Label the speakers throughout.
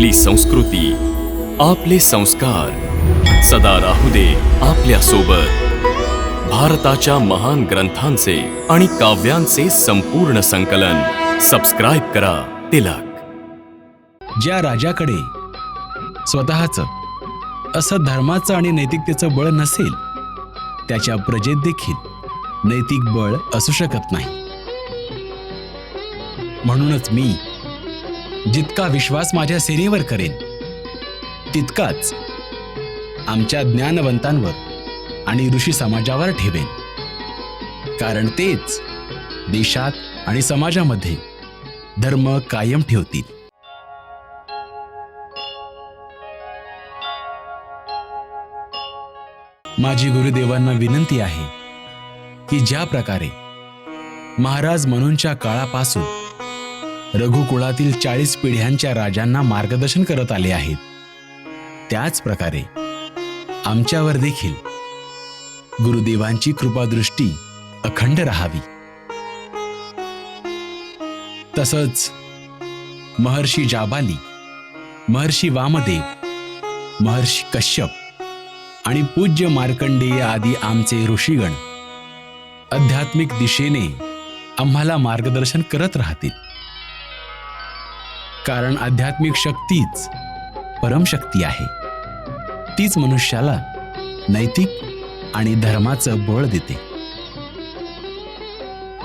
Speaker 1: आपली संस्कृती आपले संस्कार. सदा राहू दे आपल्यासोबत भारताच्या महान ग्रंथांचे आणि काव्यांचे संपूर्ण संकलन. सबस्क्राईब करा तिलक.
Speaker 2: ज्या राजाकडे स्वतःचं असं धर्माचं आणि नैतिकतेचं बळ नसेल त्याच्या प्रजेत देखील नैतिक बळ असू शकत नाही. म्हणूनच मी जितका विश्वास माझ्या सेनेवर करेन तितकाच आमच्या ज्ञानवंतांवर आणि ऋषी समाजावर ठेवेन. कारण तेच देशात आणि समाजामध्ये धर्म कायम ठेवतील. माझी गुरुदेवांना विनंती आहे की ज्या प्रकारे महाराज म्हणूनच्या काळापासून रघुकुळातील चाळीस पिढ्यांच्या राजांना मार्गदर्शन करत आले आहेत. त्याच प्रकारे आमच्यावर देखील गुरुदेवांची कृपादृष्टी अखंड राहावी. तसंच महर्षी जाबाली महर्षी वामदेव महर्षी कश्यप आणि पूज्य मार्कंडेय आदी आमचे ऋषीगण आध्यात्मिक दिशेने आम्हाला मार्गदर्शन करत राहतील. कारण आध्यात्मिक शक्तीच परमशक्ती आहे. तीच मनुष्याला नैतिक आणि धर्माचं बळ देते.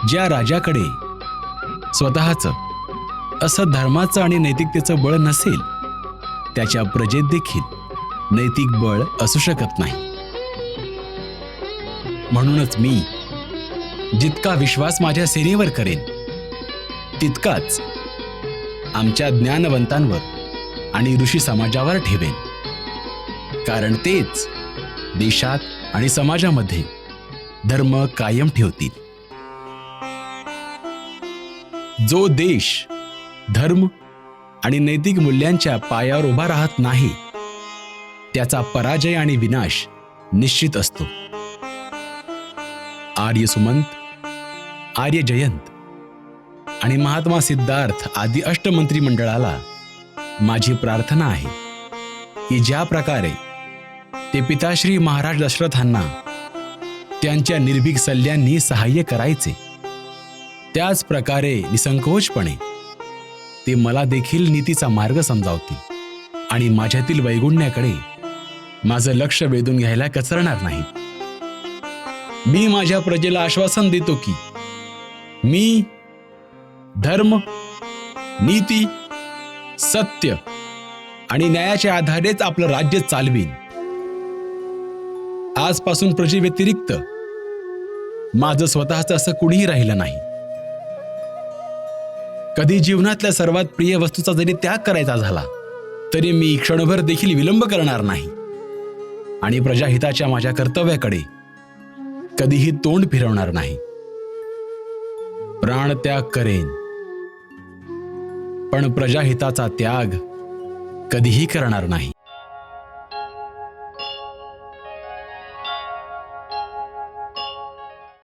Speaker 2: ज्या राजाकडे स्वतःचं असं धर्माचं आणि नैतिकतेचं बळ नसेल त्याच्या प्रजेत देखील नैतिक बळ असू शकत नाही. म्हणूनच मी जितका विश्वास माझ्या सेनेवर करेन तितकाच आमच्या ज्ञानवंतांवर आणि ऋषी समाजावर ठेवेन. कारण तेच देशात आणि समाजामध्ये धर्म कायम ठेवतील. जो देश धर्म आणि नैतिक मूल्यांच्या पायावर उभा राहत नाही त्याचा पराजय आणि विनाश निश्चित असतो. आर्य सुमंत आर्य जयंत. आणि महात्मा सिद्धार्थ आदी अष्टमंत्री मंडळाला माझी प्रार्थना आहे की ज्या प्रकारे ते पिताश्री महाराज दशरथांना त्यांच्या निर्भीक सल्ल्यांनी सहाय्य करायचे त्याच प्रकारे निसंकोचपणे ते मला देखील नीतीचा मार्ग समजावतील आणि माझ्यातील वैगुण्याकडे माझं लक्ष वेधून घ्यायला कचरणार नाही मी माझ्या प्रजेला आश्वासन देतो की मी धर्म नीती सत्य आणि न्यायाच्या आधारेच आपलं राज्य चालवीन. आजपासून प्रजेव्यतिरिक्त माझं स्वतःचं असं कुणीही राहिलं नाही. कधी जीवनातल्या सर्वात प्रिय वस्तूचा जरी त्याग करायचा झाला तरी मी क्षणभर देखील विलंब करणार नाही. आणि प्रजाहिताच्या माझ्या कर्तव्याकडे कधीही तोंड फिरवणार नाही. प्राणत्याग करेन. पण प्रजाहिताचा त्याग कधीही करणार नाही.